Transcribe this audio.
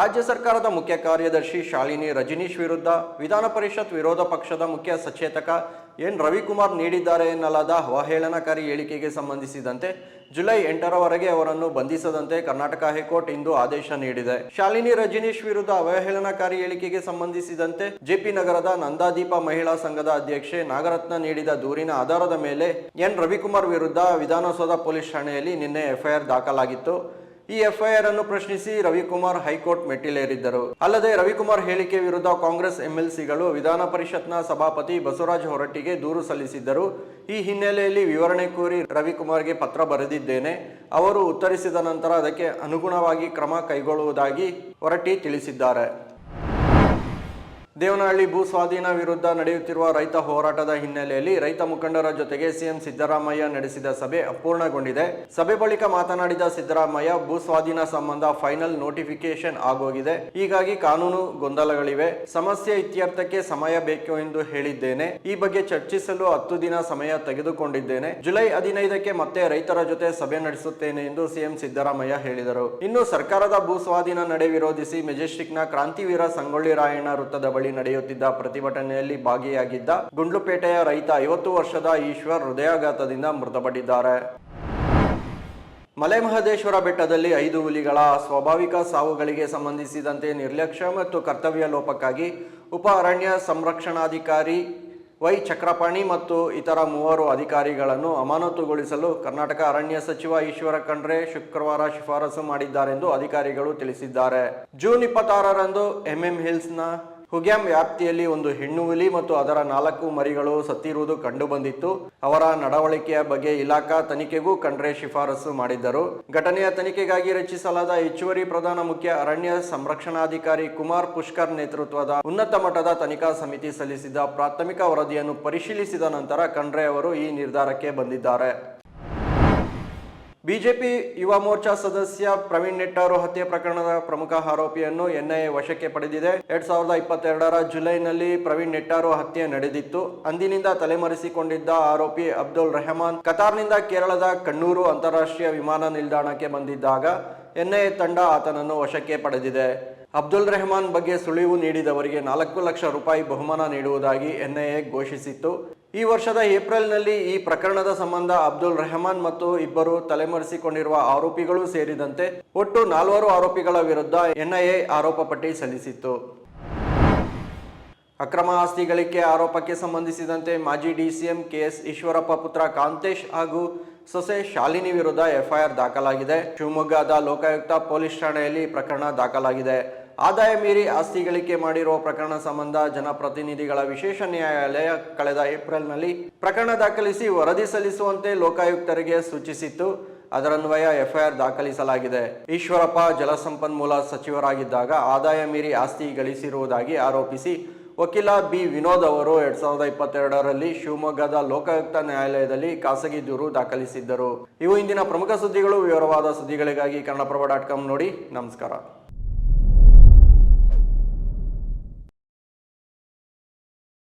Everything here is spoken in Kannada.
ರಾಜ್ಯ ಸರ್ಕಾರದ ಮುಖ್ಯ ಕಾರ್ಯದರ್ಶಿ ಶಾಲಿನಿ ರಜನೀಶ್ ವಿರುದ್ಧ ವಿಧಾನ ಪರಿಷತ್ ವಿರೋಧ ಪಕ್ಷದ ಮುಖ್ಯ ಸಚೇತಕ ಎನ್ ರವಿಕುಮಾರ್ ನೀಡಿದ್ದಾರೆ ಎನ್ನಲಾದ ಅವಹೇಳನಕಾರಿ ಹೇಳಿಕೆಗೆ ಸಂಬಂಧಿಸಿದಂತೆ ಜುಲೈ ಎಂಟರವರೆಗೆ ಅವರನ್ನು ಬಂಧಿಸದಂತೆ ಕರ್ನಾಟಕ ಹೈಕೋರ್ಟ್ ಇಂದು ಆದೇಶ ನೀಡಿದೆ. ಶಾಲಿನಿ ರಜನೀಶ್ ವಿರುದ್ಧ ಅವಹೇಳನಕಾರಿ ಹೇಳಿಕೆಗೆ ಸಂಬಂಧಿಸಿದಂತೆ ಜೆಪಿ ನಗರದ ನಂದಾದೀಪ ಮಹಿಳಾ ಸಂಘದ ಅಧ್ಯಕ್ಷೆ ನಾಗರತ್ನ ನೀಡಿದ ದೂರಿನ ಆಧಾರದ ಮೇಲೆ ಎನ್ ರವಿಕುಮಾರ್ ವಿರುದ್ಧ ವಿಧಾನಸೌಧ ಪೊಲೀಸ್ ಠಾಣೆಯಲ್ಲಿ ನಿನ್ನೆ ಎಫ್ಐಆರ್ ದಾಖಲಾಗಿತ್ತು. ಈ ಎಫ್ಐಆರ್ ಅನ್ನು ಪ್ರಶ್ನಿಸಿ ರವಿಕುಮಾರ್ ಹೈಕೋರ್ಟ್ ಮೆಟ್ಟಿಲೇರಿದ್ದರು. ಅಲ್ಲದೆ ರವಿಕುಮಾರ್ ಹೇಳಿಕೆ ವಿರುದ್ಧ ಕಾಂಗ್ರೆಸ್ ಎಂಎಲ್ಸಿಗಳು ವಿಧಾನ ಪರಿಷತ್ನ ಸಭಾಪತಿ ಬಸವರಾಜ ಹೊರಟ್ಟಿಗೆ ದೂರು ಸಲ್ಲಿಸಿದ್ದರು. ಈ ಹಿನ್ನೆಲೆಯಲ್ಲಿ ವಿವರಣೆ ಕೋರಿ ರವಿಕುಮಾರ್ಗೆ ಪತ್ರ ಬರೆದಿದ್ದೇನೆ. ಅವರು ಉತ್ತರಿಸಿದ ನಂತರ ಅದಕ್ಕೆ ಅನುಗುಣವಾಗಿ ಕ್ರಮ ಕೈಗೊಳ್ಳುವುದಾಗಿ ಹೊರಟ್ಟಿ ತಿಳಿಸಿದ್ದಾರೆ. ದೇವನಹಳ್ಳಿ ಭೂ ಸ್ವಾಧೀನ ವಿರುದ್ಧ ನಡೆಯುತ್ತಿರುವ ರೈತ ಹೋರಾಟದ ಹಿನ್ನೆಲೆಯಲ್ಲಿ ರೈತ ಮುಖಂಡರ ಜೊತೆಗೆ ಸಿಎಂ ಸಿದ್ದರಾಮಯ್ಯ ನಡೆಸಿದ ಸಭೆ ಅಪೂರ್ಣಗೊಂಡಿದೆ. ಸಭೆ ಬಳಿಕ ಮಾತನಾಡಿದ ಸಿದ್ದರಾಮಯ್ಯ, ಭೂ ಸ್ವಾಧೀನ ಸಂಬಂಧ ಫೈನಲ್ ನೋಟಿಫಿಕೇಶನ್ ಆಗೋಗಿದೆ. ಹೀಗಾಗಿ ಕಾನೂನು ಗೊಂದಲಗಳಿವೆ. ಸಮಸ್ಯೆ ಇತ್ಯರ್ಥಕ್ಕೆ ಸಮಯ ಬೇಕು ಎಂದು ಹೇಳಿದ್ದೇನೆ. ಈ ಬಗ್ಗೆ ಚರ್ಚಿಸಲು ಹತ್ತು ದಿನ ಸಮಯ ತೆಗೆದುಕೊಂಡಿದ್ದೇನೆ. ಜುಲೈ ಹದಿನೈದಕ್ಕೆ ಮತ್ತೆ ರೈತರ ಜೊತೆ ಸಭೆ ನಡೆಸುತ್ತೇನೆ ಎಂದು ಸಿಎಂ ಸಿದ್ದರಾಮಯ್ಯ ಹೇಳಿದರು. ಇನ್ನು ಸರ್ಕಾರದ ಭೂ ಸ್ವಾಧೀನ ನಡೆ ವಿರೋಧಿಸಿ ಮೆಜೆಸ್ಟಿಕ್ನ ಕ್ರಾಂತಿವೀರ ಸಂಗೊಳ್ಳಿ ರಾಯಣ್ಣ ವೃತ್ತದ ನಡೆಯುತ್ತಿದ್ದ ಪ್ರತಿಭಟನೆಯಲ್ಲಿ ಭಾಗಿಯಾಗಿದ್ದ ಗುಂಡ್ಲುಪೇಟೆಯ ರೈತ ಐವತ್ತು ವರ್ಷದ ಈಶ್ವರ್ ಹೃದಯಾಘಾತದಿಂದ ಮೃತಪಟ್ಟಿದ್ದಾರೆ. ಮಲೆಮಹದೇಶ್ವರ ಬೆಟ್ಟದಲ್ಲಿ ಐದು ಹುಲಿಗಳ ಸ್ವಾಭಾವಿಕ ಸಾವುಗಳಿಗೆ ಸಂಬಂಧಿಸಿದಂತೆ ನಿರ್ಲಕ್ಷ್ಯ ಮತ್ತು ಕರ್ತವ್ಯ ಲೋಪಕ್ಕಾಗಿ ಉಪ ಅರಣ್ಯ ಸಂರಕ್ಷಣಾಧಿಕಾರಿ ವೈ ಚಕ್ರಪಾಣಿ ಮತ್ತು ಇತರ ಮೂವರು ಅಧಿಕಾರಿಗಳನ್ನು ಅಮಾನತುಗೊಳಿಸಲು ಕರ್ನಾಟಕ ಅರಣ್ಯ ಸಚಿವ ಈಶ್ವರ ಖಂಡ್ರೆ ಶುಕ್ರವಾರ ಶಿಫಾರಸು ಮಾಡಿದ್ದಾರೆಂದು ಅಧಿಕಾರಿಗಳು ತಿಳಿಸಿದ್ದಾರೆ. ಜೂನ್ ಇಪ್ಪತ್ತಾರರಂದು ಎಂಎಂ ಹಿಲ್ಸ್ನ ಹುಗ್ಯಾಂ ವ್ಯಾಪ್ತಿಯಲ್ಲಿ ಒಂದು ಹೆಣ್ಣು ಹುಲಿ ಮತ್ತು ಅದರ ನಾಲ್ಕು ಮರಿಗಳು ಸತ್ತಿರುವುದು ಕಂಡುಬಂದಿತ್ತು ಅವರ ನಡವಳಿಕೆಯ ಬಗ್ಗೆ ಇಲಾಖಾ ತನಿಖೆಗೂ ಕಂಡ್ರೆ ಶಿಫಾರಸು ಮಾಡಿದ್ದರು. ಘಟನೆಯ ತನಿಖೆಗಾಗಿ ರಚಿಸಲಾದ ಹೆಚ್ಚುವರಿ ಪ್ರಧಾನ ಮುಖ್ಯ ಅರಣ್ಯ ಸಂರಕ್ಷಣಾಧಿಕಾರಿ ಕುಮಾರ್ ಪುಷ್ಕರ್ ನೇತೃತ್ವದ ಉನ್ನತ ಮಟ್ಟದ ತನಿಖಾ ಸಮಿತಿ ಸಲ್ಲಿಸಿದ ಪ್ರಾಥಮಿಕ ವರದಿಯನ್ನು ಪರಿಶೀಲಿಸಿದ ನಂತರ ಖಂಡ್ರೆ ಅವರು ಈ ನಿರ್ಧಾರಕ್ಕೆ ಬಂದಿದ್ದಾರೆ. ಬಿಜೆಪಿ ಯುವ ಮೋರ್ಚಾ ಸದಸ್ಯ ಪ್ರವೀಣ್ ನೆಟ್ಟಾರು ಹತ್ಯೆ ಪ್ರಕರಣದ ಪ್ರಮುಖ ಆರೋಪಿಯನ್ನು ಎನ್ಐಎ ವಶಕ್ಕೆ ಪಡೆದಿದೆ. ಎರಡ್ ಸಾವಿರದ ಇಪ್ಪತ್ತೆರಡರ ಜುಲೈನಲ್ಲಿ ಪ್ರವೀಣ್ ನೆಟ್ಟಾರು ಹತ್ಯೆ ನಡೆದಿತ್ತು. ಅಂದಿನಿಂದ ತಲೆಮರೆಸಿಕೊಂಡಿದ್ದ ಆರೋಪಿ ಅಬ್ದುಲ್ ರೆಹಮಾನ್ ಕತಾರ್ನಿಂದ ಕೇರಳದ ಕಣ್ಣೂರು ಅಂತಾರಾಷ್ಟ್ರೀಯ ವಿಮಾನ ನಿಲ್ದಾಣಕ್ಕೆ ಬಂದಿದ್ದಾಗ ಎನ್ಐಎ ತಂಡ ಆತನನ್ನು ವಶಕ್ಕೆ ಪಡೆದಿದೆ. ಅಬ್ದುಲ್ ರೆಹಮಾನ್ ಬಗ್ಗೆ ಸುಳಿವು ನೀಡಿದವರಿಗೆ ನಾಲ್ಕು ಲಕ್ಷ ರೂಪಾಯಿ ಬಹುಮಾನ ನೀಡುವುದಾಗಿ ಎನ್ಐಎ ಘೋಷಿಸಿತ್ತು. ಈ ವರ್ಷದ ಏಪ್ರಿಲ್ನಲ್ಲಿ ಈ ಪ್ರಕರಣದ ಸಂಬಂಧ ಅಬ್ದುಲ್ ರೆಹಮಾನ್ ಮತ್ತು ಇಬ್ಬರು ತಲೆಮರೆಸಿಕೊಂಡಿರುವ ಆರೋಪಿಗಳು ಸೇರಿದಂತೆ ಒಟ್ಟು ನಾಲ್ವರು ಆರೋಪಿಗಳ ವಿರುದ್ಧ ಎನ್ಐಎ ಆರೋಪ ಪಟ್ಟಿ ಸಲ್ಲಿಸಿತ್ತು. ಅಕ್ರಮ ಆಸ್ತಿ ಗಳಿಕೆ ಆರೋಪಕ್ಕೆ ಸಂಬಂಧಿಸಿದಂತೆ ಮಾಜಿ ಡಿಸಿಎಂ ಕೆಎಸ್ ಈಶ್ವರಪ್ಪ ಪುತ್ರ ಕಾಂತೇಶ್ ಹಾಗೂ ಸೊಸೆ ಶಾಲಿನಿ ವಿರುದ್ಧ ಎಫ್ಐಆರ್ ದಾಖಲಾಗಿದೆ. ಶಿವಮೊಗ್ಗದ ಲೋಕಾಯುಕ್ತ ಪೊಲೀಸ್ ಠಾಣೆಯಲ್ಲಿ ಪ್ರಕರಣ ದಾಖಲಾಗಿದೆ. ಆದಾಯ ಮೀರಿ ಆಸ್ತಿ ಗಳಿಕೆ ಮಾಡಿರುವ ಪ್ರಕರಣ ಸಂಬಂಧ ಜನಪ್ರತಿನಿಧಿಗಳ ವಿಶೇಷ ನ್ಯಾಯಾಲಯ ಕಳೆದ ಏಪ್ರಿಲ್ನಲ್ಲಿ ಪ್ರಕರಣ ದಾಖಲಿಸಿ ವರದಿ ಸಲ್ಲಿಸುವಂತೆ ಲೋಕಾಯುಕ್ತರಿಗೆ ಸೂಚಿಸಿತ್ತು. ಅದರನ್ವಯ ಎಫ್ಐಆರ್ ದಾಖಲಿಸಲಾಗಿದೆ. ಈಶ್ವರಪ್ಪ ಜಲಸಂಪನ್ಮೂಲ ಸಚಿವರಾಗಿದ್ದಾಗ ಆದಾಯ ಮೀರಿ ಆಸ್ತಿ ಗಳಿಸಿರುವುದಾಗಿ ಆರೋಪಿಸಿ ವಕೀಲ ಬಿ. ವಿನೋದ್ ಅವರು ಎರಡ್ ಸಾವಿರದ ಇಪ್ಪತ್ತೆರಡರಲ್ಲಿ ಶಿವಮೊಗ್ಗದ ಲೋಕಾಯುಕ್ತ ನ್ಯಾಯಾಲಯದಲ್ಲಿ ಖಾಸಗಿ ದೂರು ದಾಖಲಿಸಿದ್ದರು. ಇವು ಇಂದಿನ ಪ್ರಮುಖ ಸುದ್ದಿಗಳು. ವಿವರವಾದ ಸುದ್ದಿಗಳಿಗಾಗಿ ಕನ್ನಡಪ್ರಭ ಡಾಟ್ ಕಾಮ್ ನೋಡಿ. ನಮಸ್ಕಾರ.